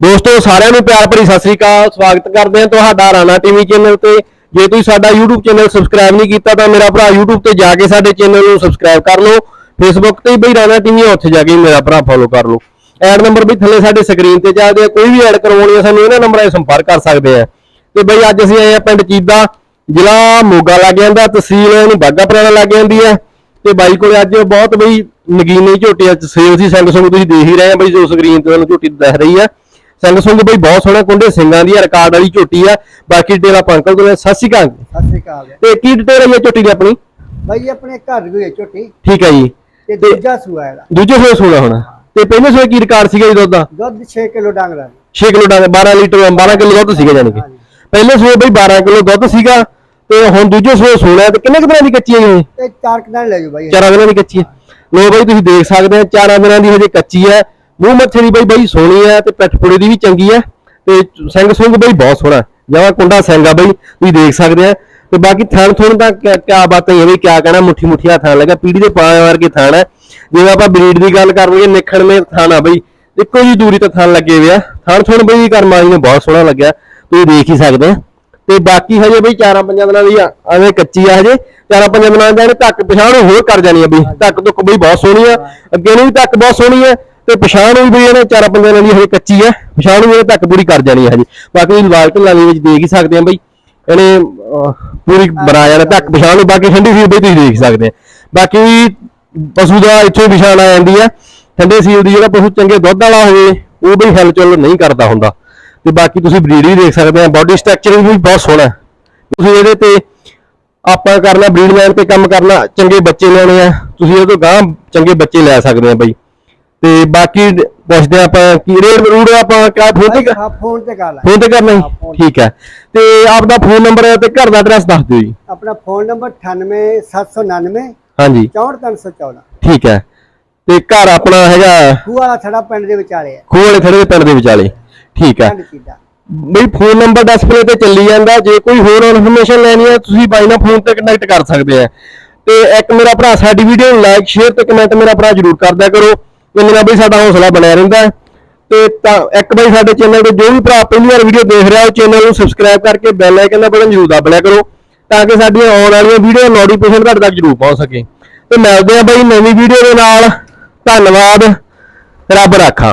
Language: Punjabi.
ਦੋਸਤੋ, ਸਾਰਿਆਂ ਨੂੰ ਪਿਆਰ ਭਰੀ ਸਤਿ ਸ੍ਰੀ ਅਕਾਲ। ਸਵਾਗਤ ਕਰਦੇ ਹਾਂ ਤੁਹਾਡਾ ਰਾਣਾ ਟੀਵੀ ਚੈਨਲ ਤੇ। ਜੇ ਤੁਸੀਂ ਸਾਡਾ YouTube ਚੈਨਲ ਸਬਸਕ੍ਰਾਈਬ ਨਹੀਂ ਕੀਤਾ, ਤਾਂ ਮੇਰਾ ਭਰਾ YouTube ਤੇ ਜਾ ਕੇ ਸਾਡੇ ਚੈਨਲ ਨੂੰ ਸਬਸਕ੍ਰਾਈਬ ਕਰ ਲਓ। Facebook ਤੇ ਬਈ ਰਾਣਾ ਟੀਵੀ ਉੱਥੇ ਜਾ ਕੇ ਮੇਰਾ ਭਰਾ ਫੋਲੋ ਕਰ ਲਓ। ਐਡ ਨੰਬਰ ਵੀ ਥੱਲੇ ਸਾਡੇ ਸਕਰੀਨ ਤੇ ਚੱਲਦੇ ਆ। ਕੋਈ ਵੀ ਐਡ ਕਰਵਾਉਣੀ ਹੈ ਸਾਨੂੰ ਇਹਨਾਂ ਨੰਬਰਾਂ 'ਤੇ ਸੰਪਰਕ ਕਰ ਸਕਦੇ ਆ। ਤੇ ਬਈ ਅੱਜ ਅਸੀਂ ਆਏ ਆ ਪਿੰਡ ਚੀਦਾ, ਜ਼ਿਲ੍ਹਾ ਮੋਗਾ ਲੱਗ ਜਾਂਦਾ, ਤਹਿਸੀਲ ਇਹਨੂੰ ਬਾਗਾ ਪੁਰਾਣਾ ਲੱਗ ਜਾਂਦੀ ਹੈ ਤੇ ਬਾਈ ਕੋਲੇ ਅੱਜ ਬਹੁਤ ਬਈ ਨਗੀਨੇ ਝੋਟੀਆਂ ਚ ਸੇਲ ਸੀ ਸੰਗ ਸੰਗ ਤੁਸੀਂ ਦੇਖ ਹੀ ਰਹੇ ਆ ਬਈ ਜੋ ਸਕਰੀਨ ਤੇ ਤੁਹਾਨੂੰ ਝੋਟੀ ਦਿਖ ਰਹੀ ਆ। ਸੰਗ ਸੰਗ ਬਈ ਬਹੁਤ ਸੋਹਣਾ ਕੁੰਡੇ ਸਿੰਘਾਂ ਦੀ ਰਿਕਾਰਡ ਵਾਲੀ ਝੋਟੀ ਆ। ਬਾਕੀ ਡਿਟੇਲ ਆਪਾਂ ਅੰਕਲ ਸਤਿ ਸ਼੍ਰੀ ਅਕਾਲ ਸਤਿ ਸ੍ਰੀ ਅਕਾਲ। ਤੇ ਕੀ ਡਿਟੇਲ ਹੈ ਝੋਟੀ ਦੀ ਆਪਣੀ? ਬਾਈ ਆਪਣੇ ਘਰ ਗਈ ਝੋਟੀ। ਠੀਕ ਹੈ ਜੀ। ਤੇ ਦੂਜਾ ਸੂਆ ਇਹਦਾ। ਦੂਜੇ ਸੋਏ ਸੋਣਾ ਹੁਣ। ਤੇ ਪਹਿਲੇ ਸੋਏ ਕੀ ਰਿਕਾਰਡ ਸੀਗਾ ਜੀ ਦੁੱਧ ਦਾ? ਦੁੱਧ 6 ਕਿਲੋ ਡਾਂਗਰਾ 6 ਕਿਲੋ ਦਾ 12 ਲੀਟਰ 12 ਕਿਲੋ ਦੁੱਧ ਸੀਗਾ ਜਾਨੀ ਕਿ। ਪਹਿਲੇ ਸੋਏ ਬਈ 12 ਕਿਲੋ ਦੁੱਧ ਸੀਗਾ ਤੇ ਹੁਣ ਦੂਜੇ ਸੋਏ ਸੋਣਾ ਤੇ ਕਿੰਨੇ ਕੁ ਦਿਨਾਂ ਦੀ ਕੱਚੀ ਹੈ ਇਹ? ਤੇ ਚਾਰ ਕਨਾਲ ਲੈ ਜਾਓ ਬਾਈ। ਚਾਰਾਂ ਦਿਨਾਂ ਦੀ ਕੱਚੀ ਹੈ। ਲੋ ਬਾਈ ਤੁਸੀਂ ਦੇਖ ਸਕਦੇ ਆ ਚਾਰਾਂ ਦਿਨਾਂ ਦੀ ਹਜੇ ਕੱਚੀ ਹੈ। ਮੂੰਹ ਮੱਥੇ ਦੀ ਬਈ ਬਾਈ ਸੋਹਣੀ ਹੈ ਤੇ ਪਿੱਠਪੁੜੇ ਦੀ ਵੀ ਚੰਗੀ ਹੈ ਤੇ ਸਿੰਘ ਸੁੰਗ ਬਈ ਬਹੁਤ ਸੋਹਣਾ ਜਵਾ ਕੁੰਡਾ ਸਿੰਘ ਆ ਬਈ ਤੁਸੀਂ ਦੇਖ ਸਕਦੇ ਆ। ਤੇ ਬਾਕੀ ਥਣ ਥਣ ਤਾਂ ਕਿਆ ਕਿਆ ਬਾਤ ਹੈ ਬਈ, ਕਿਆ ਕਹਿਣਾ, ਮੁੱਠੀ ਮੁੱਠੀਆ ਆ ਥਣ ਲੱਗਾ, ਪੀੜੀ ਦੇ ਪਾ ਵਰਗੇ ਥਣ ਹੈ ਜਿਵੇਂ ਆਪਾਂ ਬਰੀਡ ਦੀ ਗੱਲ ਕਰ ਲਈਏ ਨਿਖਣ ਮੇ ਥਣ ਆ ਬਈ। ਇੱਕੋ ਜੀ ਦੂਰੀ ਤੇ ਥਣ ਲੱਗੇ ਹੋਏ ਆ। ਥਣ ਥਣ ਬਈ ਕਰਮਾਈ ਨੂੰ ਬਹੁਤ ਸੋਹਣਾ ਲੱਗਿਆ, ਤੁਸੀਂ ਦੇਖ ਹੀ ਸਕਦੇ ਆ। ਤੇ ਬਾਕੀ ਹਜੇ ਬਈ ਚਾਰਾਂ ਪੰਜਾਂ ਦਿਨਾਂ ਦੀ ਆ, ਐਵੇਂ ਕੱਚੀ ਆ ਹਜੇ। ਚਾਰਾਂ ਪੰਜਾਂ ਦਿਨਾਂ ਦਾ ਇਹਨੇ ਧੱਕ ਪਛਾਣ ਹੋਰ ਕਰ ਜਾਣੀ ਆ ਬਈ। ਧੱਕ ਧੁੱਕ ਬਈ ਬਹੁਤ ਸੋਹਣੀ ਆ। ਅੱਗੇ ਨੂੰ ਵੀ ਧੱਕ ਬਹੁਤ ਸੋਹਣੀ ਆ। ਤੇ ਪਛਾਣ ਵੀ ਬਈ ਇਹਨੇ ਚਾਰਾਂ ਪੰਜਾਂ ਦਿਨਾਂ ਦੀ ਹਜੇ ਕੱਚੀ ਹੈ ਪਛਾਣ ਵੀ ਇਹਨੇ ਧੱਕ ਪੂਰੀ ਕਰ ਜਾਣੀ ਹੈ ਹਜੇ। ਬਾਕੀ ਲਾਲ ਢੱਲਾਂ ਦੇ ਵਿੱਚ ਦੇਖ ਹੀ ਸਕਦੇ ਆ ਬਈ। ਇਹਨੇ ਪੂਰੀ ਬਣਾ ਜਾਣਾ ਧੱਕ ਪਛਾਣ ਨੂੰ ਬਾਕੀ ਠੰਡੀ ਸੀ ਬਈ ਤੁਸੀਂ ਦੇਖ ਸਕਦੇ ਆ। ਬਾਕੀ ਵੀ ਪਸ਼ੂ ਦਾ ਇੱਥੋਂ ਹੀ ਪਛਾਣ ਆ ਜਾਂਦੀ ਆ। ਠੰਡੇ ਸੀਲ ਦੀ ਜਿਹੜਾ ਪਸ਼ੂ ਚੰਗੇ ਦੁੱਧ ਵਾਲਾ ਹੋਵੇ, ਉਹ ਬਈ ਹਲਚਲ ਨਹੀਂ ਕਰਦਾ ਹੁੰਦਾ। ਤੇ ਬਾਕੀ ਤੁਸੀਂ ਬਰੀਡ ਵੀ ਦੇਖ ਸਕਦੇ ਆ ਬਾਡੀ ਸਟਰਕਚਰ ਵੀ ਬਹੁਤ ਸੋਹਣਾ ਤੁਸੀਂ ਇਹਦੇ ਤੇ ਆਪਾਂ ਕਰਨਾ ਬਰੀਡ ਲਾਈਨ ਤੇ ਕੰਮ ਕਰਨਾ, ਚੰਗੇ ਬੱਚੇ ਲੈਣੇ ਆ। ਤੁਸੀਂ ਇਹਦੇ ਤੋਂ ਗਾਂ ਚੰਗੇ ਬੱਚੇ ਲੈ ਸਕਦੇ ਆ ਬਈ। ਤੇ ਬਾਕੀ ਪੁੱਛਦੇ ਆਪਾਂ ਕੀ ਰੇਟ ਰੂਟ ਆਪਾਂ ਕਿਆ ਫੋਨ ਤੇ ਹਾਂ ਫੋਨ ਤੇ ਗੱਲ ਹੈ। ਫੋਨ ਤੇ ਕਰਨਾ ਹਾਂ, ਜੀ phone ਠੀਕ ਹੈ। ਤੇ ਆਪਦਾ ਫੋਨ ਨੰਬਰ ਤੇ ਘਰ ਦਾ ਐਡਰੈਸ ਦੱਸ ਦਿਓ ਜੀ। ਆਪਣਾ ਫੋਨ ਨੰਬਰ 98799 ਹਾਂਜੀ। 64314 ਠੀਕ ਹੈ। ਤੇ ਘਰ ਆਪਣਾ ਹੈਗਾ ਖੂਆ ਥੜਾ ਪਿੰਡ ਦੇ ਵਿਚਾਲੇ ਹੈ। ਖੂਹ ਵਾਲੇ ਥੜੇ ਦੇ ਪਿੰਡ ਦੇ ਵਿਚਾਲੇ। ਠੀਕ ਹੈ। ਪਿੰਡ ਚੀਦਾ ਬਈ ਫੋਨ ਨੰਬਰ ਡਿਸਪਲੇ ਤੇ ਚੱਲੀ ਜਾਂਦਾ। ਜੇ ਕੋਈ ਹੋਰ ਇਨਫੋਰਮੇਸ਼ਨ ਲੈਣੀ ਹੈ ਤੁਸੀਂ ਬਾਈ ਨਾਲ ਫੋਨ ਤੇ ਕਨੈਕਟ ਕਰ ਸਕਦੇ ਆ ਤੇ ਇੱਕ ਮੇਰਾ ਭਰਾ ਸਾਡੀ ਵੀਡੀਓ ਨੂੰ ਲਾਈਕ ਸ਼ੇਅਰ ਤੇ ਕਮੈਂਟ ਮੇਰਾ ਭਰਾ ਜਰੂਰ ਕਰਦਿਆ ਕਰੋ। ਇਹਦੇ ਨਾਲ ਬਈ ਸਾਡਾ ਹੌਸਲਾ ਬਣਿਆ ਰਹਿੰਦਾ ਹੈ। ਤੇ ਤਾਂ ਇੱਕ ਵਾਰੀ ਸਾਡੇ ਚੈਨਲ ਤੇ ਜੋ ਵੀ ਭਰਾ ਪਹਿਲੀ ਵਾਰ ਵੀਡੀਓ ਦੇਖ ਰਿਹਾ, ਉਹ ਚੈਨਲ ਨੂੰ ਸਬਸਕ੍ਰਾਈਬ ਕਰਕੇ ਬੈਲ ਆਈਕਨ ਦਾ ਬਟਨ ਜਰੂਰ ਦਬਾ ਲਿਆ ਕਰੋ, ਤਾਂ ਕਿ ਸਾਡੀਆਂ ਆਉਣ ਵਾਲੀਆਂ ਵੀਡੀਓ ਨੋਟੀਫਿਕੇਸ਼ਨ ਤੁਹਾਡੇ ਤੱਕ ਜਰੂਰ ਪਹੁੰਚ ਸਕੇ। ਤੇ ਮਿਲਦੇ ਆ ਬਾਈ ਨਵੀਂ ਵੀਡੀਓ ਦੇ ਨਾਲ। ਧੰਨਵਾਦ। ਰੱਬ ਰਾਖਾ।